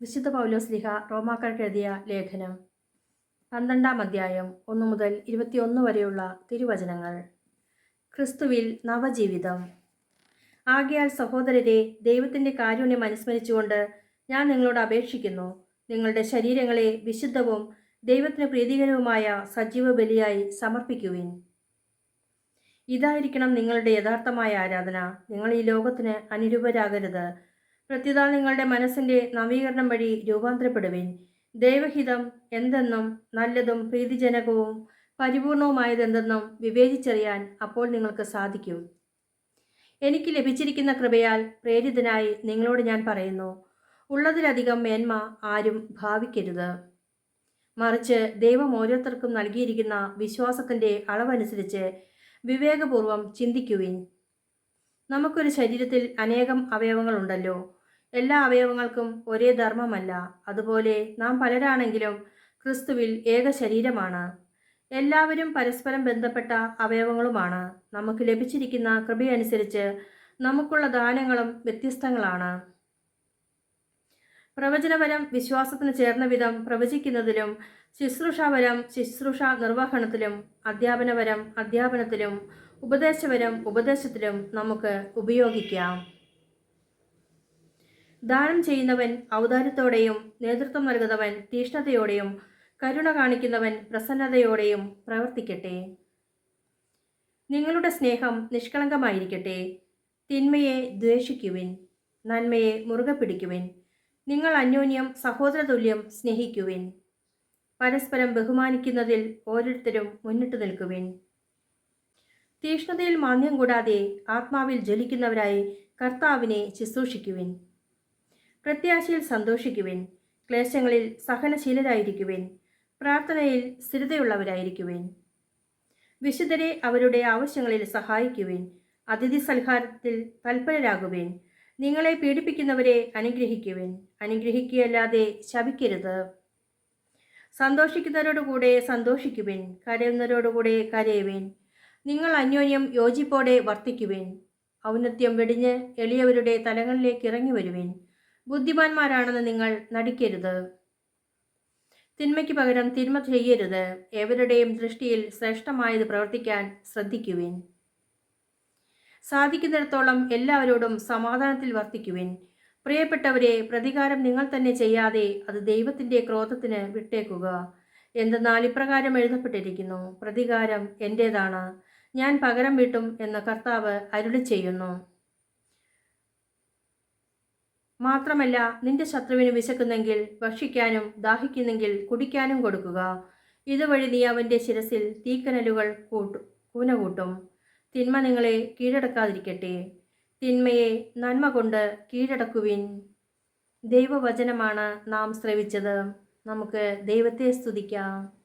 വിശുദ്ധ പൗലോസ് ലിഹ റോമാക്കാർക്ക് എഴുതിയ ലേഖനം. പന്ത്രണ്ടാം അധ്യായം ഒന്നു മുതൽ ഇരുപത്തിയൊന്ന് വരെയുള്ള തിരുവചനങ്ങൾ. ക്രിസ്തുവിൽ നവജീവിതം. ആകയാൽ സഹോദരരെ ദൈവത്തിന്റെ കാരുണ്യം അനുസ്മരിച്ചുകൊണ്ട് ഞാൻ നിങ്ങളോട് അപേക്ഷിക്കുന്നു. നിങ്ങളുടെ ശരീരങ്ങളെ വിശുദ്ധവും ദൈവത്തിന് പ്രീതികരവുമായ സജീവ ബലിയായി സമർപ്പിക്കുവിൻ. ഇതായിരിക്കണം നിങ്ങളുടെ യഥാർത്ഥമായ ആരാധന. നിങ്ങൾ ഈ ലോകത്തിന് അനുരൂപരാകരുത്. പ്രത്യുത നിങ്ങളുടെ മനസ്സിന്റെ നവീകരണം വഴി രൂപാന്തരപ്പെടുവിൻ. ദൈവഹിതം എന്തെന്നും നല്ലതും പ്രീതിജനകവും പരിപൂർണവുമായതെന്തെന്നും വിവേചിച്ചറിയാൻ അപ്പോൾ നിങ്ങൾക്ക് സാധിക്കും. എനിക്ക് ലഭിച്ചിരിക്കുന്ന കൃപയാൽ പ്രേരിതനായി നിങ്ങളോട് ഞാൻ പറയുന്നു. ഉള്ളതിലധികം മേന്മ ആരും ഭാവിക്കരുത്. മറിച്ച് ദൈവം ഓരോരുത്തർക്കും നൽകിയിരിക്കുന്ന വിശ്വാസത്തിന്റെ അളവനുസരിച്ച് വിവേകപൂർവം ചിന്തിക്കുവിൻ. നമുക്കൊരു ശരീരത്തിൽ അനേകം അവയവങ്ങളുണ്ടല്ലോ. എല്ലാ അവയവങ്ങൾക്കും ഒരേ ധർമ്മമല്ല. അതുപോലെ നാം പലരാണെങ്കിലും ക്രിസ്തുവിൽ ഏക ശരീരമാണ്. എല്ലാവരും പരസ്പരം ബന്ധപ്പെട്ട അവയവങ്ങളുമാണ്. നമുക്ക് ലഭിച്ചിരിക്കുന്ന കൃപയനുസരിച്ച് നമുക്കുള്ള ദാനങ്ങളും വ്യത്യസ്തങ്ങളാണ്. പ്രവചനപരം വിശ്വാസത്തിന് ചേർന്ന വിധം പ്രവചിക്കുന്നതിലും ശുശ്രൂഷാപരം ശുശ്രൂഷ നിർവഹണത്തിലും അധ്യാപനപരം അധ്യാപനത്തിലും ഉപദേശപരം ഉപദേശത്തിലും നമുക്ക് ഉപയോഗിക്കാം. ദാനം ചെയ്യുന്നവൻ ഔദാര്യത്തോടെയും നേതൃത്വം നൽകുന്നവൻ തീഷ്ണതയോടെയും കരുണ കാണിക്കുന്നവൻ പ്രസന്നതയോടെയും പ്രവർത്തിക്കട്ടെ. നിങ്ങളുടെ സ്നേഹം നിഷ്കളങ്കമായിരിക്കട്ടെ. തിന്മയെ ദ്വേഷിക്കുവിൻ. നന്മയെ മുറുകെ പിടിക്കുവിൻ. നിങ്ങൾ അന്യോന്യം സഹോദരതുല്യം സ്നേഹിക്കുവിൻ. പരസ്പരം ബഹുമാനിക്കുന്നതിൽ ഓരോരുത്തരും മുന്നിട്ട് നിൽക്കുവിൻ. തീഷ്ണതയിൽ മാന്യം കൂടാതെ ആത്മാവിൽ ജ്വലിക്കുന്നവരായി കർത്താവിനെ ശുശ്രൂഷിക്കുവിൻ. പ്രത്യാശയിൽ സന്തോഷിക്കുവിൻ. ക്ലേശങ്ങളിൽ സഹനശീലരായിരിക്കുവിൻ. പ്രാർത്ഥനയിൽ സ്ഥിരതയുള്ളവരായിരിക്കുവിൻ. വിശുദ്ധരെ അവരുടെ ആവശ്യങ്ങളിൽ സഹായിക്കുവിൻ. അതിഥി സൽഹാരത്തിൽ തൽപരരാകുവിൻ. നിങ്ങളെ പീഡിപ്പിക്കുന്നവരെ അനുഗ്രഹിക്കുവിൻ. അനുഗ്രഹിക്കുകയല്ലാതെ ശപിക്കരുത്. സന്തോഷിക്കുന്നവരോടുകൂടെ സന്തോഷിക്കുവിൻ. കരയുന്നവരോടുകൂടെ കരയുവിൻ. നിങ്ങൾ അന്യോന്യം യോജിപ്പോടെ വർത്തിക്കുവേൻ. ഔന്നത്യം വെടിഞ്ഞ് എളിയവരുടെ തലങ്ങളിലേക്ക് ഇറങ്ങി വരുവേൻ. ബുദ്ധിമാന്മാരാണെന്ന് നിങ്ങൾ നടിക്കരുത്. തിന്മയ്ക്ക് പകരം തിന്മ ചെയ്യരുത്. എവരുടെയും ദൃഷ്ടിയിൽ ശ്രേഷ്ഠമായത് പ്രവർത്തിക്കാൻ ശ്രദ്ധിക്കുവിൻ. സാധിക്കുന്നിടത്തോളം എല്ലാവരോടും സമാധാനത്തിൽ വർത്തിക്കുവിൻ. പ്രിയപ്പെട്ടവരെ പ്രതികാരം നിങ്ങൾ തന്നെ ചെയ്യാതെ അത് ദൈവത്തിന്റെ ക്രോധത്തിന് വിട്ടേക്കുക. എന്തെന്നാൽ ഇപ്രകാരം എഴുതപ്പെട്ടിരിക്കുന്നു. പ്രതികാരം എന്റേതാണ് ഞാൻ പകരം വീട്ടും എന്ന് കർത്താവ് അരുളി ചെയ്യുന്നു. മാത്രമല്ല നിന്റെ ശത്രുവിന് വിശക്കുന്നെങ്കിൽ ഭക്ഷിക്കാനും ദാഹിക്കുന്നെങ്കിൽ കുടിക്കാനും കൊടുക്കുക. ഇതുവഴി നീ അവന്റെ ശിരസിൽ തീക്കനലുകൾ കൂട്ടു കൂനകൂട്ടും. തിന്മ നിങ്ങളെ കീഴടക്കാതിരിക്കട്ടെ. തിന്മയെ നന്മ കൊണ്ട് കീഴടക്കുവിൻ. ദൈവവചനമാണ് നാം ശ്രവിച്ചത്. നമുക്ക് ദൈവത്തെ സ്തുതിക്കാം.